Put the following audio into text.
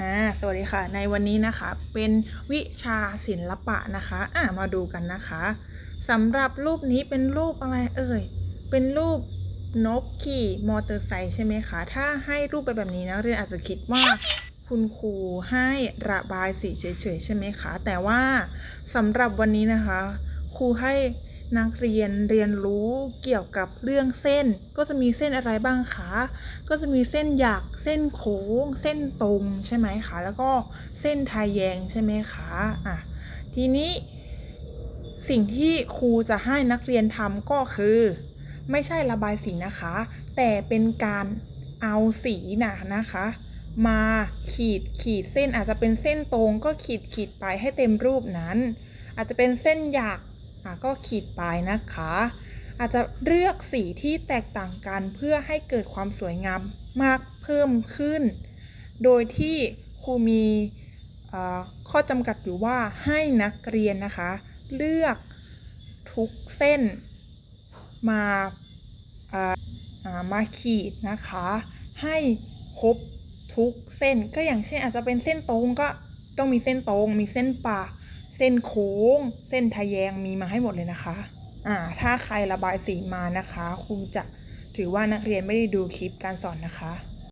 อ่าสวัสดีค่ะ ในวันนี้นะคะเป็นวิชาศิลปะนะคะอ่ามาดูกันนะคะสำหรับรูปนี้เป็นรูปอะไรเอ่ย เป็นรูปนกขี่มอเตอร์ไซค์ใช่ไหมคะ ถ้าให้รูปไปแบบนี้นะเรียนอาจจะคิดว่าคุณครูให้ระบายสีเฉยๆใช่ไหมคะ แต่ว่าสำหรับวันนี้นะคะ ครูให้ นักเรียนเรียนรู้เกี่ยวกับเรื่องเส้น ก็จะมีเส้นอะไรบ้างคะ ก็จะมีเส้นหยัก เส้นโค้ง เส้นตรงใช่ไหมคะ แล้วก็เส้นทายแยงใช่ไหมคะอะทีนี้สิ่งที่ครูจะให้นักเรียนทำก็คือ ไม่ใช่ระบายสีนะคะ แต่เป็นการเอาสีนะนะคะ มาขีดขีดเส้นอาจจะเป็นเส้นตรงก็ขีดขีดไปให้เต็มรูปนั้น อาจจะเป็นเส้นหยัก ก็ขีดไปนะคะ อาจจะเลือกสีที่แตกต่างกันเพื่อให้เกิดความสวยงามมากเพิ่มขึ้น โดยที่ครูมีข้อจำกัดอยู่ว่าให้นักเรียนนะคะ เลือกทุกเส้นมาเอ่ออ่ามาขีดนะคะ ให้ครบทุกเส้นก็อย่างเช่นอาจจะเป็นเส้นตรงก็ต้องมีเส้นตรง มีเส้นป่า เส้นโค้ง เส้นทะแยงมีมาให้หมดเลยนะคะอ่าถ้าใครระบายสีมานะคะ คุณจะถือว่านักเรียนไม่ได้ดูคลิปการสอนนะคะ